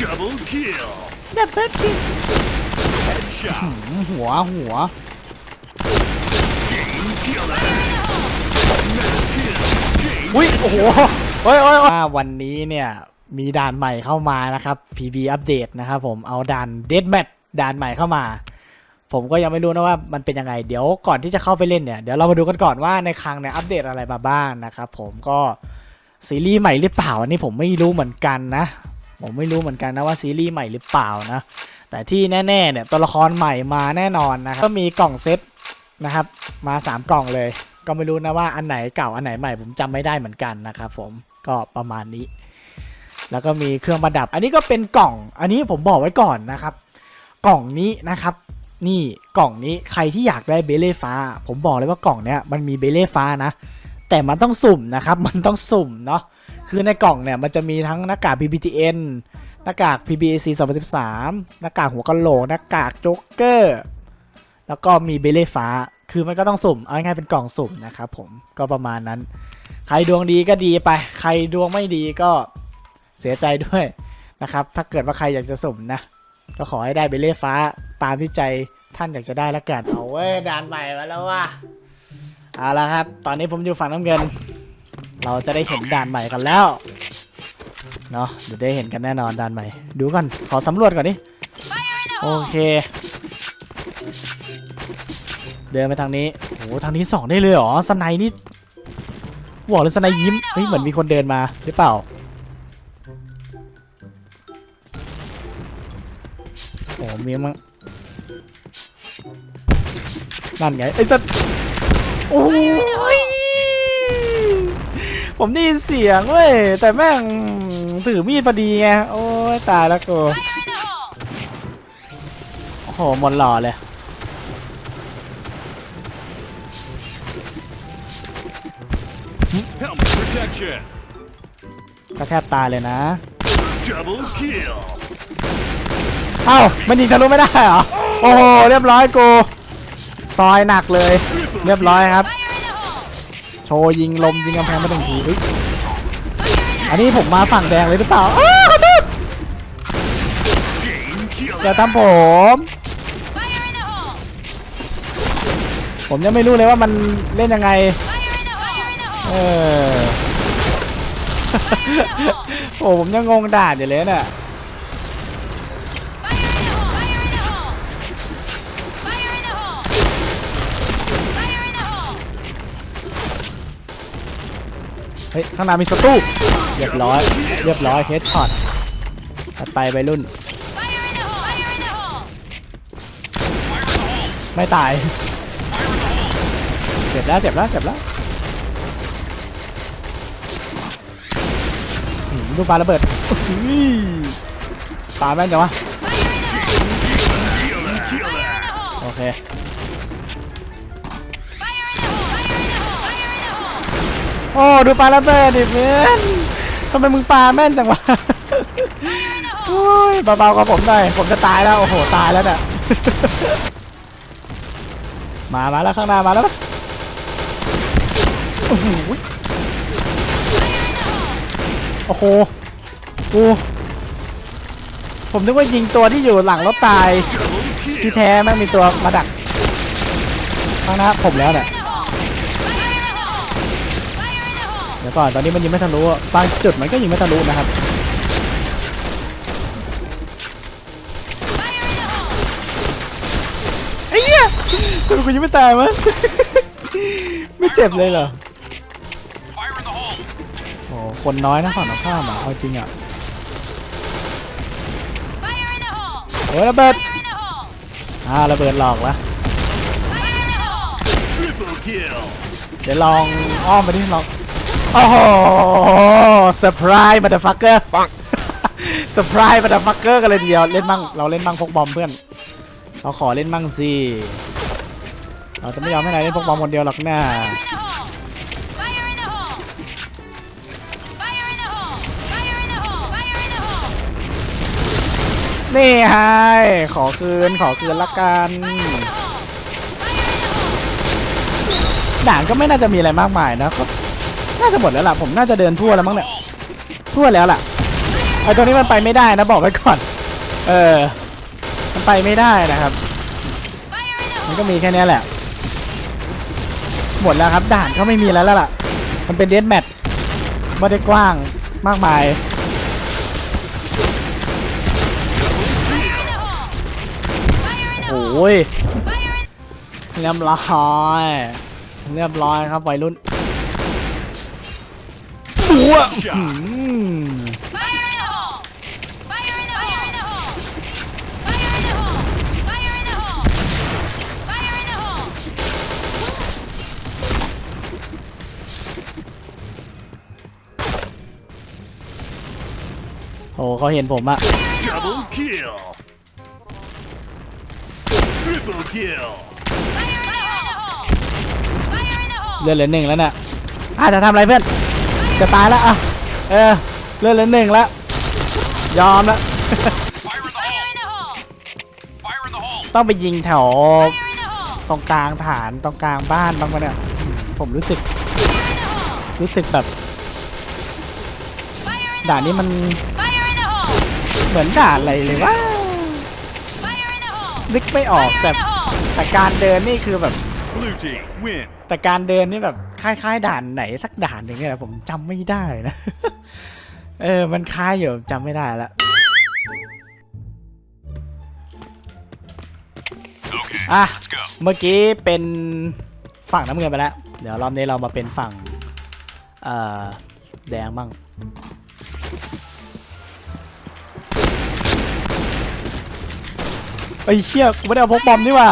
Double kill. ดับเบิลคิว Headshot. หัวหัว Chain killer. Mass kill. Chain อุ้ยโอ้โหโอ้ยโอ้ยโอ้ยอ่าวันนี้เนี่ยมีด่านใหม่เข้ามานะครับ PB อัปเดตนะครับผมเอาด่าน Dead Match ด่านใหม่เข้ามา ผมก็ยังไม่รู้นะว่ามันเป็นยังไง เดี๋ยวก่อนที่จะเข้าไปเล่นเนี่ย เดี๋ยวเรามาดูกันก่อนว่าในครั้งเนี่ยอัปเดตอะไรมาบ้างนะครับผมก็ซีรีส์ใหม่หรือเปล่าอันนี้ผมไม่รู้เหมือนกันนะ ผมไม่รู้เหมือนกันนะว่าซีรีส์ใหม่หรือเปล่านะ แต่ที่แน่ๆเนี่ยตัวละครใหม่มาแน่นอนนะครับก็มีกล่องเซตนะครับ มาสามกล่องเลย ก็ไม่รู้นะว่าอันไหนเก่าอันไหนใหม่ผมจำไม่ได้เหมือนกันนะครับผมก็ประมาณนี้ แล้วก็มีเครื่องประดับ อันนี้ก็เป็นกล่อง อันนี้ผมบอกไว้ก่อนนะครับ กล่องนี้นะครับ นี่กล่องนี้ใครที่อยากได้เบเล่ฟ้า ผมบอกเลยว่ากล่องเนี้ยมันมีเบเล่ฟ้านะ แต่มันต้องสุ่มนะครับ มันต้องสุ่มเนาะคือในกล่องเนี่ยมันจะมีทั้งหน้ากาก PPTN หน้ากาก PBAC 2013 หน้ากากหัวกะโหลก หน้ากากโจ๊กเกอร์ แล้วก็มีเบเล่ฟ้า คือมันก็ต้องสุ่ม เอาง่ายๆเป็นกล่องสุ่มนะครับผม ก็ประมาณนั้น ใครดวงดีก็ดีไป ใครดวงไม่ดีก็เสียใจด้วยนะครับ ถ้าเกิดว่าใครอยากจะสุ่มนะ ก็ขอให้ได้เบเล่ฟ้าตามที่ใจ ท่านอยากจะได้แล้วกันเอาเว้ยด่านใหม่มาแล้วว่ะเอาละครับ ตอนนี้ผมอยู่ฝั่งน้ำเงิน เราจะได้เห็นด่านใหม่กันแล้วเนาะเดี๋ยวได้เห็นกันแน่นอนด่านใหม่ ดูก่อนขอสำรวจก่อนดิโอเค เดินไปทางนี้โอ้ทางนี้สองได้เลยเหรอสไนด์นี่บอกเลยสไนด์ยิ้มเฮ้ยเหมือนมีคนเดินมาหรือเปล่าโอ้มีมั้ง นั่นไงไอ้สัตว์โอ้ยผมได้ยินเสียงเว้ยแต่แม่งถือมีดพอดีไงโอ้ยตายแล้วกูโอ้โหหมดหล่อเลย Helmet protection. ก็แทบตายเลยนะ Double kill. เอ้ามันยิงทะลุไม่ได้เหรอ โอ้โห เรียบร้อยกู ซอยหนักเลย เรียบร้อยครับ โชว์ยิงลมยิงกำแพงมาหนึ่งทีอันนี้ผมมาฝั่งแดงเลยหรือเปล่าอ้าวขอโทษ Chain อย่าทำผม ผมยังไม่รู้เลยว่ามันเล่นยังไง เออโอ้ผมยังงงด่าอยู่เลยเนี่ย เฮ้ยข้างหน้ามีสตู้เรียบร้อย เรียบร้อยเฮดช็อตไปไปรุ่น ไม่ตายเจ็บแล้วเจ็บแล้วเจ็บแล้วหืมดูปลาระเบิดปลาแม่นจังวะโอเค อ้ดูปลาระเบิดดิเพื่อนทำไมมึงปลาแม่นจังวะโอ้ยเบาๆกับผมหน่อยผมจะตายแล้วโอ้โหตายแล้วเนี่ยมามาแล้วข้างหน้ามาแล้วโอ้โหโอ้โหกูผมนึกว่ายิงตัวที่อยู่หลังรถตายที่แท้แม่งมีตัวมาดักข้างหน้าผมแล้วเนี่ย เดี๋ยวก่อนตอนนี้มันยิงไม่ทะลุบางจุดมันก็ยิงไม่ทะลุนะครับไอ้เหี้ยทำไมกูยังไม่ตายมั้ยไม่เจ็บเลยเหรอโอ้คนน้อยนะฝั่งตรงข้ามอะเอาจริงอะโอ้ยระเบิดอ่าระเบิดหลอกละ Triple kill. เดี๋ยวลองอ้อมไปดิลอง โอ้โหเซอร์ไพรส์บัตเตอร์ฟักเกอร์ปังเซอร์ไพรส์บัตเตอร์ฟักเกอร์กันเลยทีเดียว เล่นมั่ง เราเล่นมั่งพกบอมเพื่อน เราขอเล่นมั่งสิ เราจะไม่ยอมให้นายเล่นพกบอมคนเดียวหรอกนะนี่ไฮขอคืน ขอคืนละกันด่านก็ไม่น่าจะมีอะไรมากมายนะก็ น่าจะหมดแล้วล่ะ ผมน่าจะเดินทั่วแล้วมั้งเนี่ย ทั่วแล้วล่ะ ไอ้ตัวนี้มันไปไม่ได้นะบอกไว้ก่อน เออ มันไปไม่ได้นะครับ มันก็มีแค่นี้แหละ หมดแล้วครับ ด่านก็ไม่มีแล้วล่ะ มันเป็นเดนแมทไม่ได้กว้างมากมายโอ้ยเรียบร้อยเรียบร้อยครับวัยรุ่น the hole! Fire in the hole! โอ้เขาเห็นผมอะ Double kill. Triple kill. Fire in the hole! Fire in the hole! เลือดเหลือหนึ่งแล้วเนี่ยอาจะทำอะไรเพื่อน จะตายแล้วอะเออเลือดเหลือหนึ่งแล้วยอมแล้ว Fire in the hole! Fire in the hole! ต้องไปยิงแถว Fire in the hole! ตรงกลางฐานตรงกลางบ้านบ้างปะเนี่ยผมรู้สึก รู้สึกแบบ Fire in ด่านนี้มัน Fire in the hole! เหมือนด่านอะไรเลยว่า Fire in the hole! นึกไม่ออก Fire แต่ in the hole! แต่การเดินนี่คือแบบ Blue team win. แต่การเดินนี่แบบคล้ายๆด่านไหนสักด่านหนึ่งเนี่ยแหละผมจำไม่ได้นะ เออ มันคล้ายอยู่จำไม่ได้ละ Okay, อะ let's go. เมื่อกี้เป็นฝั่งน้ำเงินไปแล้ว เดี๋ยวรอบนี้เรามาเป็นฝั่ง เอ่อ แดงบ้าง ไอ้ยเชี่ยกูไม่ได้เอาพกบอมนี่หว่า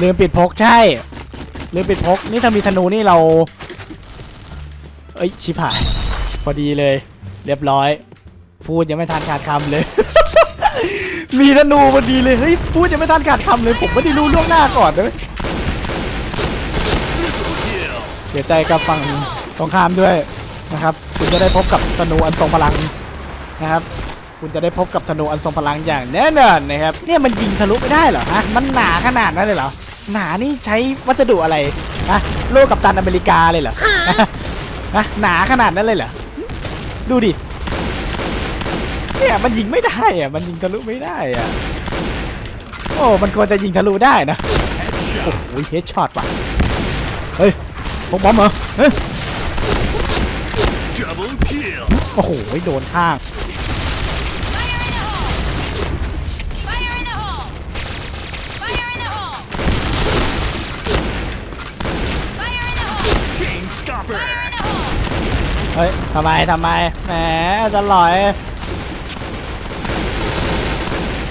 ลืมปิดพกใช่ ลืมปิดพก นี่ถ้ามีธนูนี่เรา เอ้ย ชิบหาย พอดีเลย เรียบร้อย พูดยังไม่ทันขาดคำเลย มีธนูพอดีเลย เฮ้ย พูดยังไม่ทันขาดคำเลย ผมไม่ได้รู้ล่วงหน้าก่อนเลยเสียใจกับฝั่งตรงข้ามด้วยนะครับ คุณจะได้พบกับธนูอันทรงพลังนะครับคุณจะได้พบกับธนูอันทรงพลังอย่างแน่นอนนะครับ เนี่ยมันยิงทะลุไม่ได้เหรอฮะ มันหนาขนาดนั้นเลยเหรอ หนานี่ใช้วัสดุอะไรฮะโลกกับตันอเมริกาเลยเหรอฮะหนาขนาดนั้นเลยเหรอ ดูดิ เนี่ยมันยิงไม่ได้อะมันยิงทะลุไม่ได้อะโอ้ มันควรจะยิงทะลุได้นะ Headshot. โอ้ยเฮดช็อตว่ะ เฮ้ยพกบอมเหรอ เฮ้ย Double kill. โอ้โห โดนข้าง ทำไมทำไมแหมจะลอย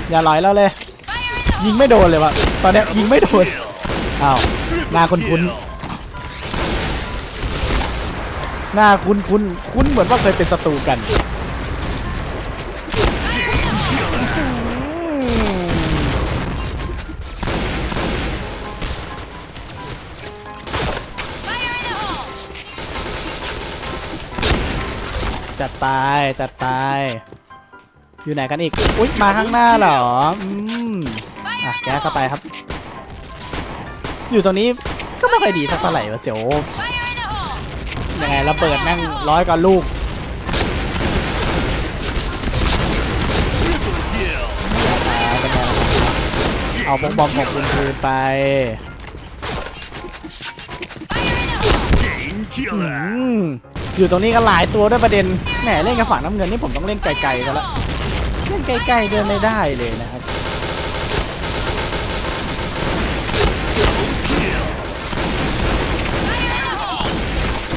อย่าลอยเราเลย ยิงไม่โดนเลยวะตอนนี้ยิงไม่โดนอ้าวหน้าคุ้นคุ้นหน้าคุ้นคุ้นคุ้นเหมือนว่าเคยเป็นศัตรูกัน ไปจัดไป อยู่ไหนกันอีก อุ๊ย มาข้างหน้าเหรอ อืมอะแกเข้าไปครับ อยู่ตรงนี้ก็ไม่ค่อยดีสักเท่าไหร่วะเจ๋วยังไงระเบิดแม่งร้อยกว่าลูกเอาบอมบอมของคุณคืนไป อยู่ตรงนี้ก็หลายตัวด้วยประเด็นแหมเล่นกับฝั่งน้ำเงินนี่ผมต้องเล่นไกลๆกันละเล่นใกล้ๆเดินไม่ได้เลยนะครับ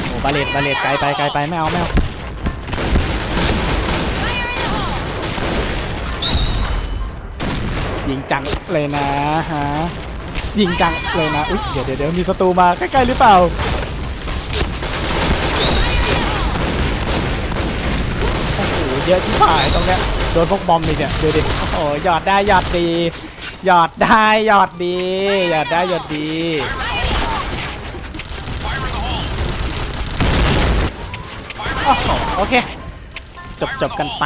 โอ้บาเลตบาเลตไกลไปไกลไปไม่เอาไม่เอายิงจังเลยนะฮะยิงจังเลยนะอุ๊ยเดี๋ยวเดี๋ยวมีศัตรูมาใกล้ๆหรือเปล่า โอ้โห เยอะที่ผ่ายตรงเนี้ยโดนพวกบอมอีกเนี่ยดูดิโอ้โหหยอดได้หยอดดีหยอดได้หยอดดีหยอดได้หยอดดีโอ้โหโอเค จบจบกันไป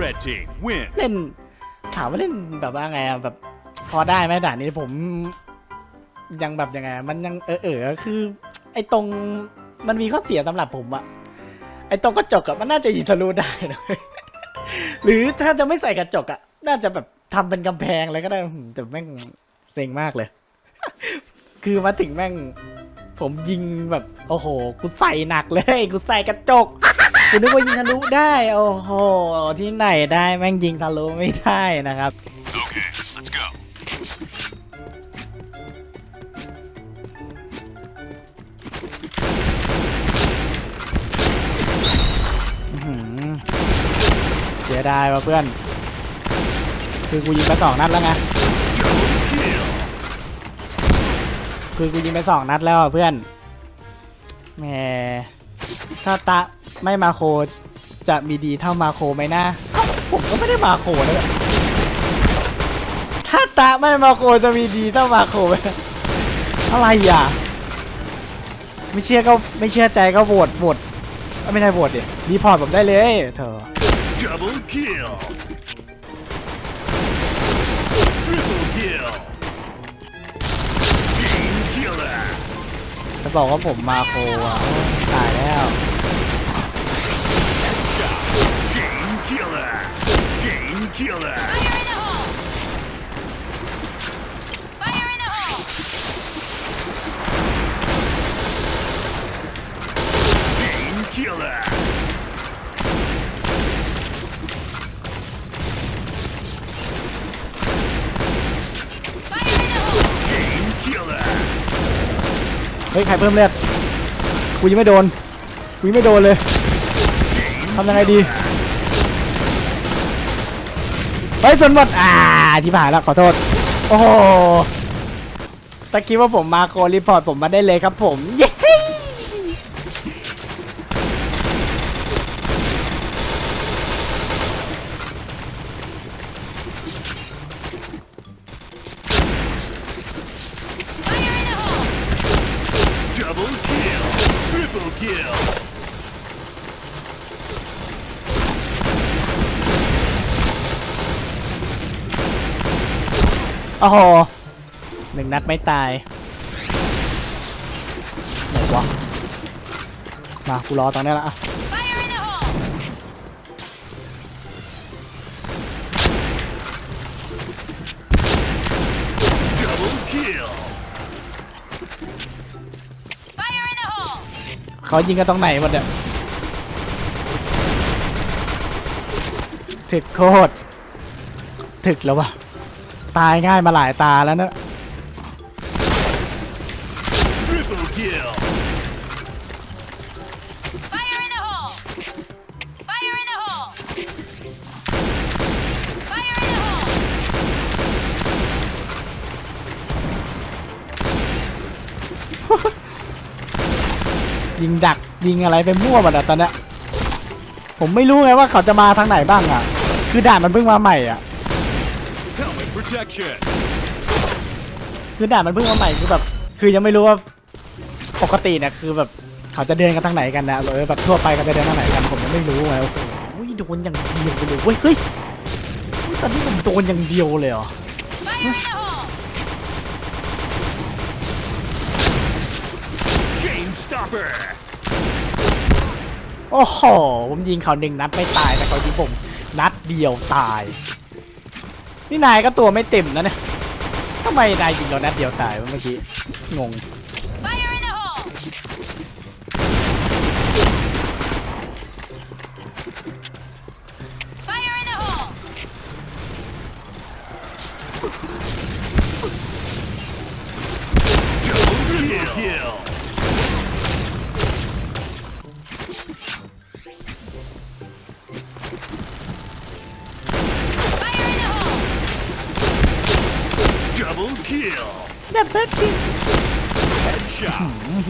Red team win. เล่นถามว่าเล่นแบบว่าไงอะแบบพอได้ไหมด่านนี้ผม ยังแบบยังไงอะมันยังเออเออคือ ไอ้ตรงมันมีข้อเสียสำหรับผมอะ ไอ้ตรงกระจกอะมันน่าจะยิงทะลุได้นะหรือถ้าจะไม่ใส่กระจกอะน่าจะแบบทำเป็นกำแพงเลยก็ได้แต่แม่งเซ็งมากเลย คือมาถึงแม่ง ผมยิงแบบ โอ้โห กูใส่หนักเลย กูใส่กระจกกูนึกว่ายิงทะลุได้ โอ้โห ที่ไหนได้แม่งยิงทะลุไม่ได้นะครับ ยดายว่ะเพื่อน คือกูยิงไปสองนัดแล้วไง คือกูยิงไปสองนัดแล้วอะเพื่อน แหม ถ้าตะไม่มาโคจะมีดีเท่ามาโคไหมนะเอ้าผมก็ไม่ได้มาโคนะเนี่ยถ้าตะไม่มาโคจะมีดีเท่ามาโคไหมอะไรอะ ไม่เชื่อก็ไม่เชื่อใจก็โหวตโหวตไม่ใช่โหวตดิรีพอร์ตผมได้เลยเธอ Double kill. Triple kill. Game killer. จะบอกว่าผมมาโคอะ ตายแล้ว ใครเพิ่มเลือดกูยังไม่โดนกูยังไม่โดนเลยทำยังไงดีไปจนหมดอ่าที่ผ่านแล้วขอโทษ โอ้โหตะกี้ว่าผมมาโครีพอร์ตผมมาได้เลยครับผมเย้ Triple kill. โอ้โหหนึ่งนัดไม่ตายไหนวะมากูรอตรงนี้ละอะ เขายิงกันตรงไหนหมดเนี่ยถึกโคตรถึกแล้ววะตายง่ายมาหลายตาแล้วเนอะ ยิงดักยิงอะไรไปมั่วหมดอะตอนเนี้ยผมไม่รู้ไงว่าเขาจะมาทางไหนบ้างอะคือด่านมันเพิ่งมาใหม่อะ Helmet protection. คือด่านมันเพิ่งมาใหม่คือแบบ คือยังไม่รู้ว่าปกติเนี่ยคือแบบเขาจะเดินกันทางไหนกันนะเออแบบทั่วไปเขาจะเดินทางไหนกันผมยังไม่รู้ไงโอ้โหโดนอย่างเดียวเลยเว้ยเฮ้ยตอนนี้ผมโดนอย่างเดียวเลยเหรอ Fire in the hole! Chain stopper. โอ้โห ผมยิงเขาหนึ่งนัดไม่ตายแต่เขายิงผมนัดเดียวตาย นี่นายก็ตัวไม่เต็มนะเนี่ยทำไมนายยิงเรานัดเดียวตายวะเมื่อกี้ งง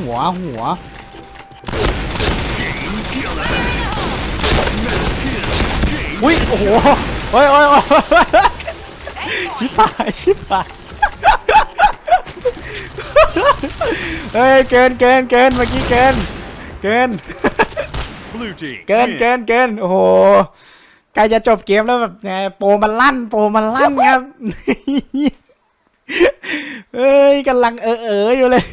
หัวหัว Chain killer. Mass kill. Chain อุ้ยโอ้โหโอ้ยโอ้ยโอ้ยชิบหายชิบหายเฮ้ยเกินเกินเกินเมื่อกี้เกินเกิน Blue team. เกิน win. เกินเกินโอ้โหใกล้จะจบเกมแล้วแบบไงโปรมันลั่น โปรมันลั่นครับเฮ้ยกำลังเออเอออยู่เลย